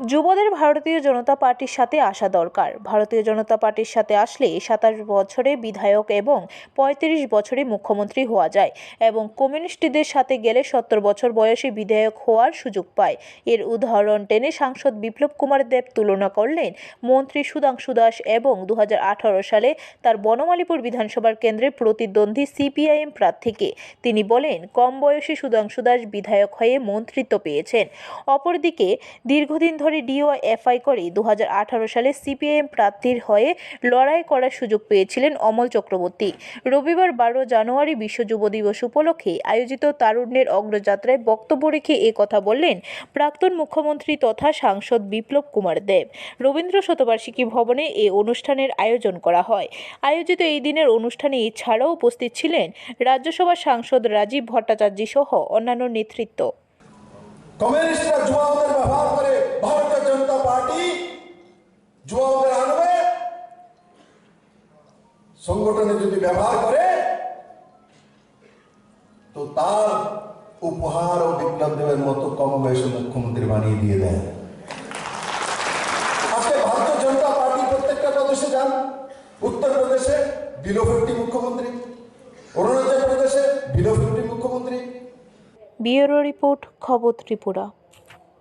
যুবদের ভারতীয় জনতা পার্টির সাথে আসা দরকার। ভারতীয় জনতা পার্টির সাথে আসলে সাতাশ বছরে বিধায়ক এবং পঁয়ত্রিশ বছরে মুখ্যমন্ত্রী হওয়া যায় এবং কমিউনিস্টদের সাথে গেলে সত্তর বছর বয়সে বিধায়ক হওয়ার সুযোগ পায়। এর উদাহরণ টেনে সাংসদ বিপ্লব কুমার দেব তুলনা করলেন মন্ত্রী সুধাংশু দাস এবং দু হাজার আঠারো সালে তার বনমালীপুর বিধানসভার কেন্দ্রে প্রতিদ্বন্দ্বী সিপিআইএম প্রার্থীকে। তিনি বলেন, কম বয়সী সুধাংশু দাস বিধায়ক হয়ে মন্ত্রিত্ব পেয়েছেন। অপরদিকে দীর্ঘদিন ধরে ডিওএফআই করে দু হাজার আঠারো সালে সিপিআইএম প্রার্থীর হয়ে লড়াই করার সুযোগ পেয়েছিলেন অমল চক্রবর্তী। রবিবার বারো জানুয়ারি বিশ্ব যুব দিবস উপলক্ষে আয়োজিত তারুণ্যের অগ্রযাত্রায় বক্তব্য রেখে এ কথা বললেন প্রাক্তন মুখ্যমন্ত্রী তথা সাংসদ বিপ্লব কুমার দেব। রবীন্দ্র শতবার্ষিকী ভবনে এই অনুষ্ঠানের আয়োজন করা হয়। আয়োজিত এই দিনের অনুষ্ঠানে এছাড়াও উপস্থিত ছিলেন রাজ্যসভার সাংসদ রাজীব ভট্টাচার্য সহ অন্যান্য নেতৃত্ব। কমিউনিস্টরা ব্যবহার করে ভারতীয় জনতা পার্টি যুবাদের আনবে সংগঠনে যদি ব্যবহার করে, তো তার উপহার ও বিপ্লব দেবের মতো কম বয়সে মুখ্যমন্ত্রী বানিয়ে দিয়ে দেয় আজকে ভারতীয় জনতা পার্টি প্রত্যেকটা প্রদেশে যান। উত্তরপ্রদেশে বিলো মুখ্যমন্ত্রী, অরুণাচল প্রদেশে বিলো ফিফটি মুখ্যমন্ত্রী। ব্যুরো রিপোর্ট, খবর ত্রিপুরা।